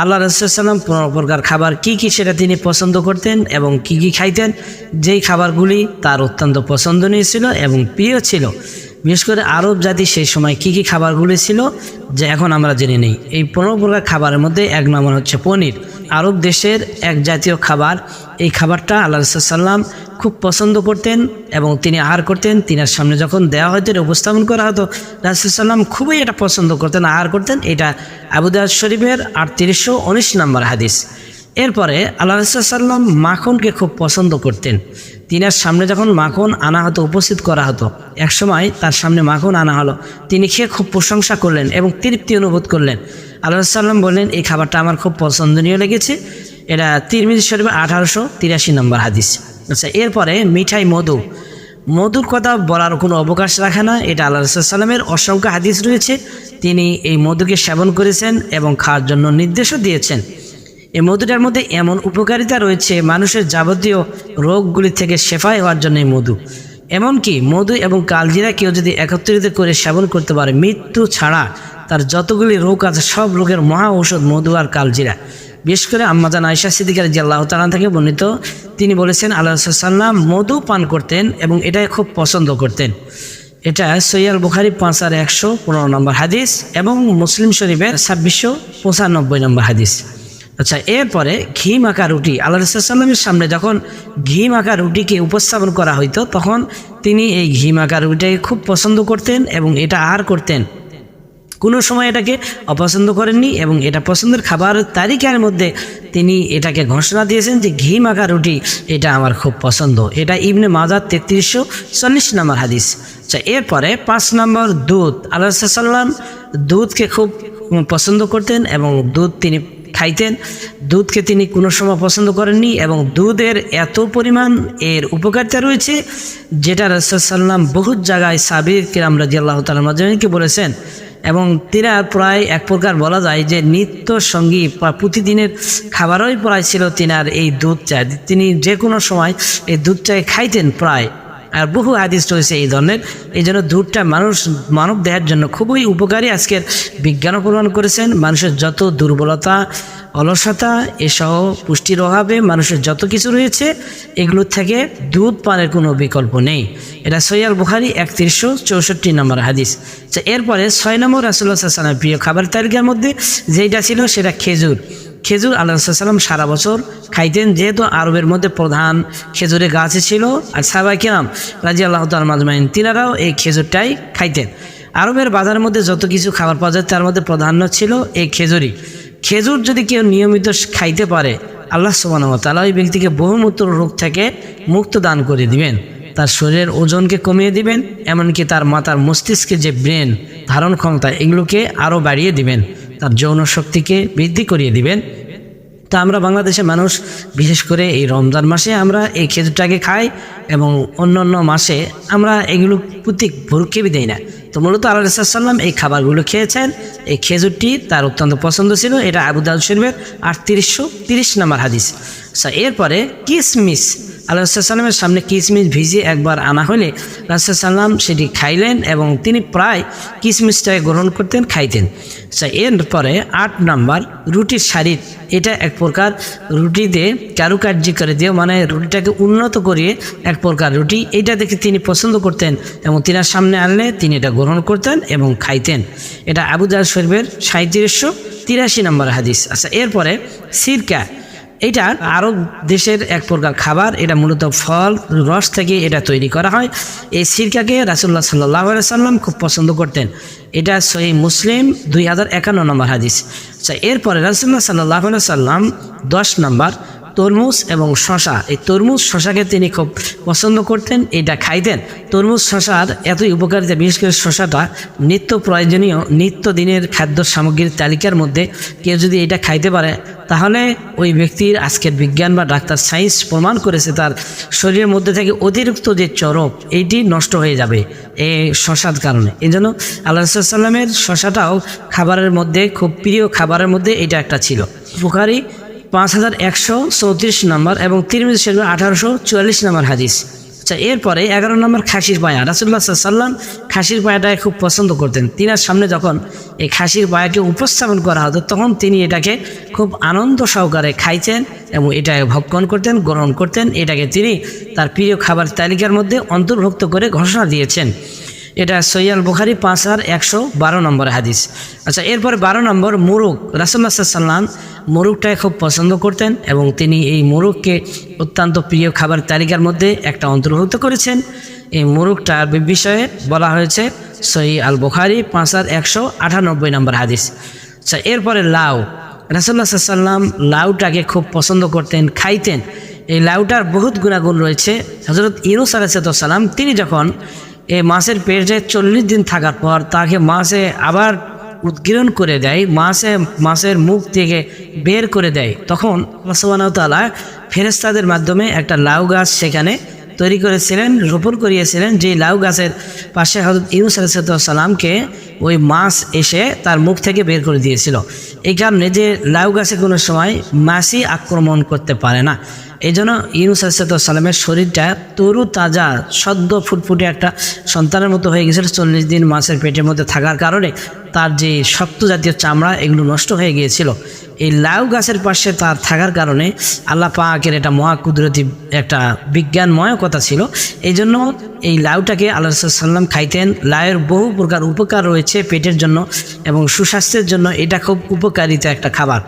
আল্লাহ রসুলাম পনেরো প্রকার খাবার কি কি সেটা তিনি পছন্দ করতেন এবং কি কি খাইতেন, যেই খাবারগুলি তার অত্যন্ত পছন্দনীয় ছিল এবং প্রিয় ছিল। বিশেষ করে আরব জাতি সেই সময় কি কি খাবারগুলি ছিল, যে এখন আমরা জেনে নেই। এই পনেরো প্রকার খাবারের মধ্যে এক নম্বর হচ্ছে পনির। আরব দেশের এক জাতীয় খাবার। এই খাবারটা আল্লাহ রসুলাম খুব পছন্দ করতেন এবং তিনি আহার করতেন। তিনার সামনে যখন দেওয়া হতো উপস্থাপন করা হতো। রাসুসাল্লাম খুবই এটা পছন্দ করতেন, আহার করতেন। এটা আবুদাজ শরীফের আটত্রিশশো উনিশ নম্বর হাদিস। এরপরে আল্লাহ রসুল্লাম মাখনকে খুব পছন্দ করতেন। তিনার সামনে যখন মাখন আনা হতো, উপস্থিত করা হতো একসময় তার সামনে মাখন আনা হলো। তিনি খেয়ে খুব প্রশংসা করলেন এবং তৃপ্তি অনুভব করলেন। আল্লাহ সাল্লাম বললেন, এই খাবারটা আমার খুব পছন্দনীয় লেগেছে। এটা তিরমিজি শরীফের আঠারোশো তিরাশি নম্বর হাদিস। আচ্ছা এরপরে মিঠাই মধু। মধুর কথা বলার কোনো অবকাশ রাখে না। এটা আল্লাহ সাল্লামের অসংখ্য হাদিস রয়েছে। তিনি এই মধুকে সেবন করেছেন এবং খাওয়ার জন্য নির্দেশও দিয়েছেন। এই মধুটার মধ্যে এমন উপকারিতা রয়েছে, মানুষের যাবতীয় রোগগুলি থেকে সেফাই হওয়ার জন্য এই মধু। এমনকি মধু এবং কালজিরা কেউ যদি একত্রিত করে সেবন করতে পারে, মৃত্যু ছাড়া তার যতগুলি রোগ আছে, সব রোগের মহা ঔষধ মধু আর কালজিরা। বিশেষ করে আম্মাজান আয়সা সিদ্দিকার যে আল্লাহ তালান থেকে বর্ণিত তিনি বলেছেন, আল্লাহ সাল্লাম মধু পান করতেন এবং এটাই খুব পছন্দ করতেন। এটা সৈয়াল বুখারি পাঁচ আর একশো পনেরো নম্বর হাদিস এবং মুসলিম শরীফের ছাব্বিশশো পঁচানব্বই নম্বর হাদিস। আচ্ছা এরপরে ঘি মাখা রুটি। আল্লাহ রসাল্লামের সামনে যখন ঘি মাখা রুটিকে উপস্থাপন করা হইতো, তখন তিনি এই ঘি মাখা রুটিকে খুব পছন্দ করতেন এবং এটা আর করতেন। কোনো সময় এটাকে অপছন্দ করেননি এবং এটা পছন্দের খাবার তালিকার মধ্যে তিনি এটাকে ঘোষণা দিয়েছেন যে ঘি মাখা রুটি, এটা আমার খুব পছন্দ। এটা ইবনে মাজার তেত্রিশশো চল্লিশ নম্বর হাদিস। আচ্ছা এরপরে পাঁচ নম্বর দুধ। আল্লাহ সাল্লাম দুধকে খুব পছন্দ করতেন এবং দুধ তিনি খাইতেন। দুধকে তিনি কোনো সময় পছন্দ করেননি এবং দুধের এত পরিমাণ এর উপকারিতা রয়েছে যেটা রসুলাম বহুত জায়গায় সাবির কিরাম রাজি আল্লাহ মাধ্যমে বলেছেন? এবং তিরা প্রায় এক প্রকার বলা যায় যে নিত্য সঙ্গী প্রতিদিনের খাবারই প্রায় ছিল তিনার এই দুধ চা তিনি যে কোনো সময় এই দুধ চায় খাইতেন প্রায়। আর বহু আদিষ্ট হয়েছে এই ধরনের। এই জন্য দুধটা মানুষ মানব দেহের জন্য খুবই উপকারী। আজকের বিজ্ঞানও প্রমাণ করেছেন, মানুষের যত দুর্বলতা অলসতা এসহ পুষ্টির অভাবে মানুষের যত কিছু রয়েছে, এগুলোর থেকে দুধ পানের কোনো বিকল্প নেই। এটা সৈয়াল বুখারি একত্রিশশো চৌষট্টি নম্বর হাদিস। এরপরে ছয় নম্বর রাসুল্লাহ সাল্লামের প্রিয় খাবার তালিকার মধ্যে যেটা ছিল সেটা খেজুর। খেজুর আল্লাহ সাল্লাম সারা বছর খাইতেন, যেহেতু আরবের মধ্যে প্রধান খেজুরের গাছ ছিল। আর সাবাই কিরাম রাজি আল্লাহ তালমাজমাইন তিনারাও এই খেজুরটাই খাইতেন। আরবের বাজারের মধ্যে যত কিছু খাবার পাওয়া যায়, তার মধ্যে প্রাধান্য ছিল এই খেজুরই। খেজুর যদি কেউ নিয়মিত খাইতে পারে, আল্লাহ সুবাহ তালা ওই ব্যক্তিকে বহুমূত্র রোগ থেকে মুক্ত দান করে দিবেন। তার শরীরের ওজনকে কমিয়ে দিবেন, এমনকি তার মাতার মস্তিষ্কে যে ব্রেন, ধারণ ক্ষমতা, এগুলোকে আরও বাড়িয়ে দিবেন। তার যৌন শক্তিকে বৃদ্ধি করিয়ে দিবেন। তা আমরা বাংলাদেশের মানুষ, বিশেষ করে এই রমজান মাসে আমরা এই খেজুরটাকে খাই এবং অন্য অন্য মাসে আমরা এগুলো প্রতি ভরুক্ষেপই দেই না। তো মূলত আল্লাহ সাল্লাম এই খাবারগুলো খেয়েছেন। এই খেজুরটি তার অত্যন্ত পছন্দ ছিল। এটা আবু দাউদ শরীফের আটত্রিশশো তিরিশ নাম্বার হাদিস। আচ্ছা এরপরে কিসমিস। আল্লাহ সাল্লামের সামনে কিসমিস ভিজিয়ে একবার আনা হলে রাসুসাল্লাম সেটি খাইলেন এবং তিনি প্রায় কিসমিসটাকে গ্রহণ করতেন, খাইতেন। আচ্ছা এরপরে আট নাম্বার, রুটির শাড়ির। এটা এক প্রকার রুটিতে কারুকার্য করে দিয়ে মানে রুটিটাকে উন্নত করিয়ে এক প্রকার রুটি। এটা দেখে তিনি পছন্দ করতেন এবং তিনার সামনে আনলে তিনি এটা গ্রহণ করতেন এবং খাইতেন। এটা আবুদার শরীফের সাঁত্রিশশো তিরাশি নম্বর হাদিস। আচ্ছা এরপরে সিরকা। এটা আরব দেশের এক প্রকার খাবার, এটা মূলত ফল, রস থেকে এটা তৈরি করা হয়। এই সিরকাকে রাসুল্লাহ সাল্লাহ সাল্লাম খুব পছন্দ করতেন। এটা সহি মুসলিম দুই হাজার একান্ন নম্বর হাদিস। আচ্ছা এরপরে রাসুল্লাহ সাল্লাহ সাল্লাম দশ নম্বর তরমুজ এবং শশা এই তরমুজ শশাকে তিনি খুব পছন্দ করতেন, এটা খাইতেন। তরমুজ শশার এতই উপকারিতা বিশেষ করে শশাটা নিত্য প্রয়োজনীয়, নিত্য দিনের খাদ্য সামগ্রীর তালিকার মধ্যে কেউ যদি এটা খাইতে পারে, তাহলে ওই ব্যক্তির আজকের বিজ্ঞান বা ডাক্তার সায়েন্স প্রমাণ করেছে তার শরীরের মধ্যে থেকে অতিরিক্ত যে চরক এইটি নষ্ট হয়ে যাবে এই শশার কারণে। এই জন্য আল্লাহ সাল্লামের শশাটাও খাবারের মধ্যে, খুব প্রিয় খাবারের মধ্যে এটা একটা ছিল। বুখারি পাঁচ হাজার একশো চৌত্রিশ নম্বর এবং তিরমিজ শরীফ আঠারোশো চুয়াল্লিশ নম্বর হাদিস। আচ্ছা এরপরে এগারো নম্বর খাসির পায়া। রাসুল্লাহ সাল্লাম খাসির পায়াটাকে খুব পছন্দ করতেন। তিনার সামনে যখন এই খাসির পায়াকে উপস্থাপন করা হতো, তখন তিনি এটাকে খুব আনন্দ সহকারে খাইতেন এবং এটাকে ভক্ষণ করতেন, গ্রহণ করতেন। এটাকে তিনি তার প্রিয় খাবার তালিকার মধ্যে অন্তর্ভুক্ত করে ঘোষণা দিয়েছেন। এটা সৈয়াল বুখারি পাঁচ হাজার একশো বারো নম্বর হাদিস। আচ্ছা এরপরে বারো নম্বর মুরুক রাসুল্লাহ সাল্লাম মুরুকটাকে খুব পছন্দ করতেন এবং তিনি এই মুরুককে অত্যন্ত প্রিয় খাবার তালিকার মধ্যে একটা অন্তর্ভুক্ত করেছেন। এই মুরুকটার বিষয়ে বলা হয়েছে সই আল বুখারি পাঁচ হাজার একশো আটানব্বই নম্বর হাদিস। আচ্ছা এরপরে লাউ। রাসুল্লাহ সাল্লাম লাউটাকে খুব পছন্দ করতেন, খাইতেন। এই লাউটার বহুত গুণাগুণ রয়েছে। হজরত ইউনুস আলাইসালাম তিনি যখন এই মাছের পেটে চল্লিশ দিন থাকার পর তাকে মাছে আবার উদ্গীরণ করে দেয়, মাছে, মাছের মুখ থেকে বের করে দেয়। তখন তালা ফেরেস্তাদের মাধ্যমে একটা লাউ গাছ সেখানে তৈরি করেছিলেন, রোপণ করিয়েছিলেন যে লাউ গাছের পাশে হজরত আলাইসালামকে ওই মাছ এসে তার মুখ থেকে বের করে দিয়েছিল। এই কারণে যে লাউ গাছে কোনো সময় মাছি আক্রমণ করতে পারে না। এই জন্য ইউনুস সালামের শরীরটা তরু তাজা, সদ্য ফুটফুটে একটা সন্তানের মতো হয়ে গেছিল চল্লিশ দিন মাছের পেটের মধ্যে থাকার কারণে তার যে শক্ত জাতীয় চামড়া, এগুলো নষ্ট হয়ে গিয়েছিল। এই লাউ গাছের পাশে তার থাকার কারণে আল্লাহ পাকের এটা মহাকুদরতি একটা বিজ্ঞানময় কথা ছিল। এই জন্য এই লাউটাকে আল্লাহ সাল্লাম খাইতেন। লাউয়ের বহু প্রকার উপকার রয়েছে পেটের জন্য এবং সুস্বাস্থ্যের জন্য এটা খুব উপকারিতা একটা খাবার।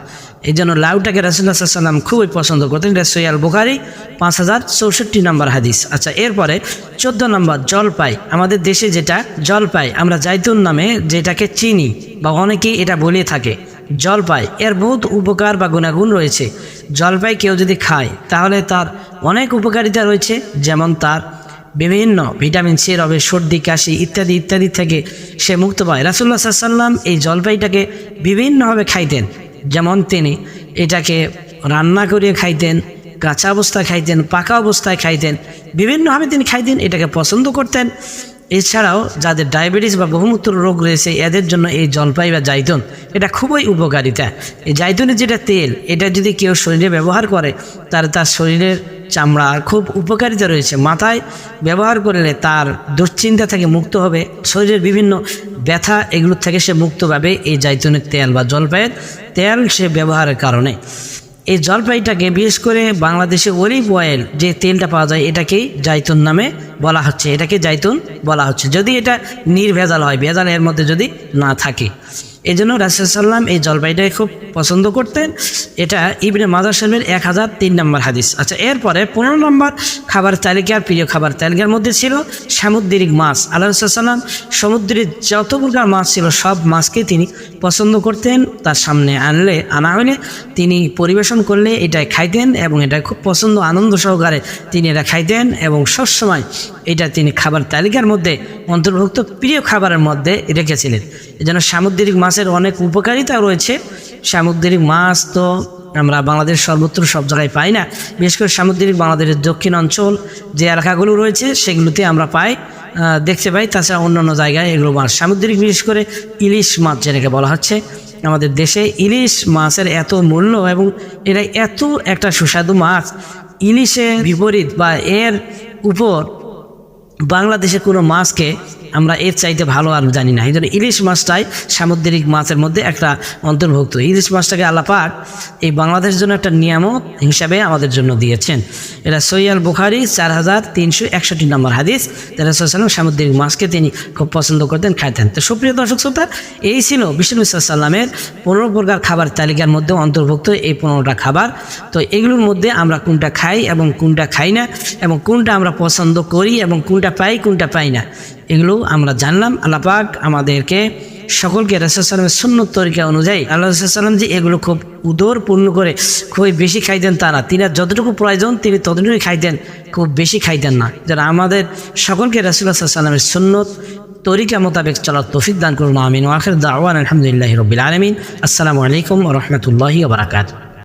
এই জন্য লাউটাকে রাসুল্লাহ সাল্লাম খুবই পছন্দ করতেন। এটা সৈয়াল বুখারি পাঁচ হাজার চৌষট্টি নম্বর হাদিস। আচ্ছা এরপরে চোদ্দ নম্বর, জলপাই। আমাদের দেশে যেটা জলপাই, আমরা জাইতুন নামে যেটাকে চিনি বা অনেকেই এটা বলে থাকে। জলপাই, এর বহুত উপকার বা গুণাগুণ রয়েছে। জলপাই কেউ যদি খায়, তাহলে তার অনেক উপকারিতা রয়েছে, যেমন তার বিভিন্ন ভিটামিন সি, রবে সর্দি, কাশি ইত্যাদি ইত্যাদি থেকে সে মুক্ত পায়। রাসুল্লাহ সাল্লাম এই জলপাইটাকে বিভিন্নভাবে খাইতেন। যেমন তিনি এটাকে রান্না করিয়ে খাইতেন, কাঁচা অবস্থায় খাইতেন, পাকা অবস্থায় খাইতেন। বিভিন্নভাবে তিনি খাইতেন, এটাকে পছন্দ করতেন। এছাড়াও যাদের ডায়াবেটিস বা বহুমূত্র রোগ রয়েছে, এদের জন্য এই জলপাই বা জাইতুন এটা খুবই উপকারিতা। এই জাইতুনের যেটা তেল, এটা যদি কেউ শরীরে ব্যবহার করে তাহলে তার শরীরের চামড়া খুব উপকারিতা রয়েছে। মাথায় ব্যবহার করলে তার দুশ্চিন্তা থেকে মুক্ত হবে, শরীরের বিভিন্ন ব্যথা এগুলোর থেকে সে মুক্ত পাবে এই জাইতুনের তেল বা জলপাইয়ের তেল সে ব্যবহারের কারণে। এই জলপাইটাকে বিশেষ করে বাংলাদেশে অলিভ অয়েল যে তেলটা পাওয়া যায়, এটাকেই জাইতুন নামে বলা হচ্ছে। এটাকে জাইতুন বলা হচ্ছে। যদি এটা নির্ভেজাল হয়, ভেজাল এর মধ্যে যদি না থাকে। এই জন্য রাসুলসাল্লাম এই জলপাইটাকে খুব পছন্দ করতেন। এটা ইবনে মাদার সাহেবের এক হাজার তিন নম্বর হাদিস। আচ্ছা এরপরে পনেরো নম্বর খাবার তালিকার, প্রিয় খাবার তালিকার মধ্যে ছিল সামুদ্রিক মাছ। আল্লাহ সাল্লাম সমুদ্রের যত প্রকার মাছ ছিল, সব মাছকে তিনি পছন্দ করতেন। তার সামনে আনলে, আনা হলে তিনি পরিবেশন করলে এটাই খাইতেন এবং এটা খুব পছন্দ, আনন্দ সহকারে তিনি এটা খাইতেন এবং সবসময় এটা তিনি খাবার তালিকার মধ্যে অন্তর্ভুক্ত প্রিয় খাবারের মধ্যে রেখেছিলেন। এজন্য সামুদ্রিক মাছের অনেক উপকারিতা রয়েছে। সামুদ্রিক মাছ তো আমরা বাংলাদেশ সর্বত্র সব জায়গায় পাই না। বিশেষ করে সামুদ্রিক বাংলাদেশের দক্ষিণ অঞ্চল যে এলাকাগুলো রয়েছে, সেগুলোতে আমরা পাই দেখতে পাই। তাছাড়া অন্যান্য জায়গায় এগুলো মাছ। সামুদ্রিক, বিশেষ করে ইলিশ মাছ যেটাকে বলা হচ্ছে, আমাদের দেশে ইলিশ মাছের এত মূল্য এবং এটা এত একটা সুস্বাদু মাছ। ইলিশের বিপরীত বা এর উপর বাংলাদেশে কোনো মাছকে আমরা এর চাইতে ভালো আর জানি না। এই জন্য ইলিশ মাছটাই সামুদ্রিক মাছের মধ্যে একটা অন্তর্ভুক্ত। ইলিশ মাছটাকে আল্লাপাক এই বাংলাদেশের জন্য একটা নিয়ামক হিসাবে আমাদের জন্য দিয়েছেন। এটা সৈয়াল বুখারি, চার হাজার তিনশো একষট্টি নম্বর হাদিস। সাল্লাম সামুদ্রিক মাছকে তিনি খুব পছন্দ করতেন, খাইতেন। তো সুপ্রিয় দর্শক শ্রোতা, এই ছিল বিষ্ণু সাল্লামের পনেরো প্রকার খাবার তালিকার মধ্যে অন্তর্ভুক্ত এই পনেরোটা খাবার। তো এগুলোর মধ্যে আমরা কোনটা খাই এবং কোনটা খাই না, এবং কোনটা আমরা পছন্দ করি এবং কোনটা পাই কোনটা পাই না। এগুলো আমরা জানলাম। আল্লাপাক আমাদেরকে সকলকে রাসুলসালামের শূন্য তরিকা অনুযায়ী আল্লাহ সাল্লাম যে এগুলো খুব উদর পূর্ণ করে খুবই বেশি খাইতেন তা না। তিনি যতটুকু প্রয়োজন তিনি ততটুকুই খাইতেন খুব বেশি খাইতেন না। যারা আমাদের সকলকে রাসুল্লাহ সাল্লামের সুন্নত তরিকা মোতাবেক চলার তৌফিক দান করুন, আমিন। আখের দাওয়ান আলহামদুলিল্লাহ রবিল আলমিন। আসসালামু আলাইকুম রহমতুল্লাহি বারাকাতু